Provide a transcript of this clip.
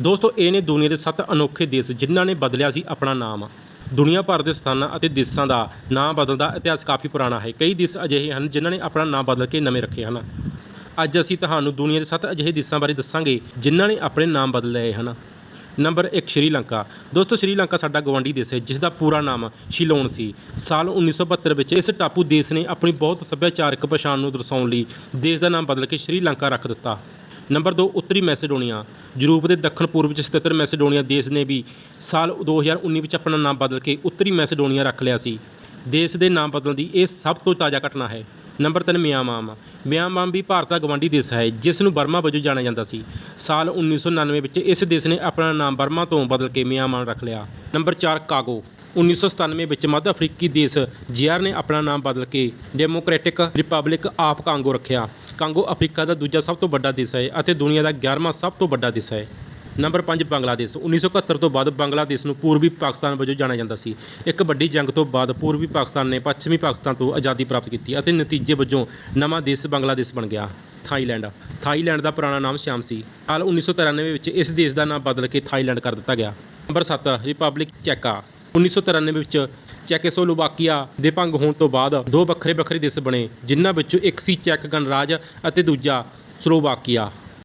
ਦੋਸਤੋ, ਇਹ ਨੇ ਦੁਨੀਆ ਦੇ ਸੱਤ ਅਨੋਖੇ ਦੇਸ਼ ਜਿਨ੍ਹਾਂ ਨੇ ਬਦਲਿਆ ਸੀ ਆਪਣਾ ਨਾਮ। ਦੁਨੀਆ ਭਰ ਦੇ ਸਥਾਨਾਂ ਅਤੇ ਦੇਸ਼ਾਂ ਦਾ ਨਾਂ ਬਦਲਣ ਦਾ ਇਤਿਹਾਸ ਕਾਫੀ ਪੁਰਾਣਾ ਹੈ। ਕਈ ਦੇਸ਼ ਅਜਿਹੇ ਹਨ ਜਿਨ੍ਹਾਂ ਨੇ ਆਪਣਾ ਨਾਂ ਬਦਲ ਕੇ ਨਵੇਂ ਰੱਖੇ ਹਨ। ਅੱਜ ਅਸੀਂ ਤੁਹਾਨੂੰ ਦੁਨੀਆ ਦੇ ਸੱਤ ਅਜਿਹੇ ਦੇਸ਼ਾਂ ਬਾਰੇ ਦੱਸਾਂਗੇ ਜਿਨ੍ਹਾਂ ਨੇ ਆਪਣੇ ਨਾਮ ਬਦਲ ਲਏ ਹਨ। ਨੰਬਰ 1 ਸ਼੍ਰੀਲੰਕਾ। ਦੋਸਤੋ, ਸ਼੍ਰੀਲੰਕਾ ਸਾਡਾ ਗਵਾਂਢੀ ਦੇਸ਼ ਹੈ ਜਿਸ ਦਾ ਪੂਰਾ ਨਾਮ ਸ਼ਿਲੋਨ ਸੀ। ਸਾਲ 1972 ਵਿੱਚ ਇਸ ਟਾਪੂ ਦੇਸ਼ ਨੇ ਆਪਣੀ ਬਹੁਤ ਸੱਭਿਆਚਾਰਕ ਪਛਾਣ ਨੂੰ ਦਰਸਾਉਣ ਲਈ ਦੇਸ਼ ਦਾ ਨਾਮ ਬਦਲ ਕੇ ਸ਼੍ਰੀਲੰਕਾ ਰੱਖ ਦਿੱਤਾ। ਨੰਬਰ 2 ਉੱਤਰੀ ਮੈਸੇਡੋਨੀਆ। ਯੂਰਪ ਦੇ ਦੱਖਣ ਪੂਰਬ ਵਿੱਚ ਸਥਿਤ ਮੈਸੇਡੋਨੀਆ ਦੇਸ਼ ਨੇ ਵੀ ਸਾਲ 2019 ਵਿੱਚ ਆਪਣਾ ਨਾਮ ਬਦਲ ਕੇ ਉੱਤਰੀ ਮੈਸੇਡੋਨੀਆ ਰੱਖ ਲਿਆ ਸੀ। ਦੇਸ਼ ਦੇ ਨਾਮ ਬਦਲਣ ਦੀ ਇਹ ਸਭ ਤੋਂ ਤਾਜ਼ਾ ਘਟਨਾ ਹੈ। ਨੰਬਰ 3 ਮਿਆਂਮਾਰ ਮਿਆਂਮਾਰ ਵੀ ਭਾਰਤ ਦਾ ਗਵਾਂਢੀ ਦੇਸ਼ ਹੈ, ਜਿਸ ਨੂੰ ਬਰਮਾ ਵਜੋਂ ਜਾਣਿਆ ਜਾਂਦਾ ਸੀ। ਸਾਲ 1999 ਵਿੱਚ ਇਸ ਦੇਸ਼ ਨੇ ਆਪਣਾ ਨਾਮ ਬਰਮਾ ਤੋਂ ਬਦਲ ਕੇ ਮਿਆਂਮਾਰ ਰੱਖ ਲਿਆ। ਨੰਬਰ 4 ਕਾਗੋ। 1997 ਵਿੱਚ ਮੱਧ ਅਫਰੀਕੀ ਦੇਸ਼ ਜੀਆਰ ਨੇ ਆਪਣਾ ਨਾਮ ਬਦਲ ਕੇ ਡੈਮੋਕ੍ਰੈਟਿਕ ਰਿਪਬਲਿਕ ਆਫ ਕਾਂਗੋ ਰੱਖਿਆ। ਕਾਂਗੋ ਅਫਰੀਕਾ ਦਾ ਦੂਜਾ ਸਭ ਤੋਂ ਵੱਡਾ ਦੇਸ਼ ਹੈ ਅਤੇ ਦੁਨੀਆ ਦਾ 11ਵਾਂ ਸਭ ਤੋਂ ਵੱਡਾ ਦੇਸ਼ ਹੈ। ਨੰਬਰ 5 ਬੰਗਲਾਦੇਸ਼। 1971 ਤੋਂ ਬਾਅਦ ਬੰਗਲਾਦੇਸ਼ ਨੂੰ ਪੂਰਬੀ ਪਾਕਿਸਤਾਨ ਵਜੋਂ ਜਾਣਿਆ ਜਾਂਦਾ ਸੀ। ਇੱਕ ਵੱਡੀ ਜੰਗ ਤੋਂ ਬਾਅਦ ਪੂਰਬੀ ਪਾਕਿਸਤਾਨ ਨੇ ਪੱਛਮੀ ਪਾਕਿਸਤਾਨ ਤੋਂ ਆਜ਼ਾਦੀ ਪ੍ਰਾਪਤ ਕੀਤੀ ਅਤੇ ਨਤੀਜੇ ਵਜੋਂ ਨਵਾਂ ਦੇਸ਼ ਬੰਗਲਾਦੇਸ਼ ਬਣ ਗਿਆ, ਥਾਈਲੈਂਡ। ਥਾਈਲੈਂਡ ਦਾ ਪੁਰਾਣਾ ਨਾਮ ਸ਼ਾਮ ਸੀ। ਹਾਲ 1993 ਵਿੱਚ ਇਸ ਦੇਸ਼ ਦਾ ਨਾਮ ਬਦਲ ਕੇ ਥਾਈਲੈਂਡ ਕਰ ਦਿੱਤਾ ਗਿਆ। Number 7 republic ਚੈਕਾ। 1993 ਵਿੱਚ ਚੈਕੋਸਲੋਵਾਕੀਆ ਦੇ ਭੰਗ ਹੋਣ ਤੋਂ ਬਾਅਦ ਦੋ ਵੱਖਰੇ ਵੱਖਰੇ ਦੇਸ਼ ਬਣੇ, ਜਿਨ੍ਹਾਂ ਵਿੱਚੋਂ ਇੱਕ ਸੀ ਚੈਕ ਗਣਰਾਜ ਅਤੇ ਦੂਜਾ ਸਲੋਵਾਕੀਆ।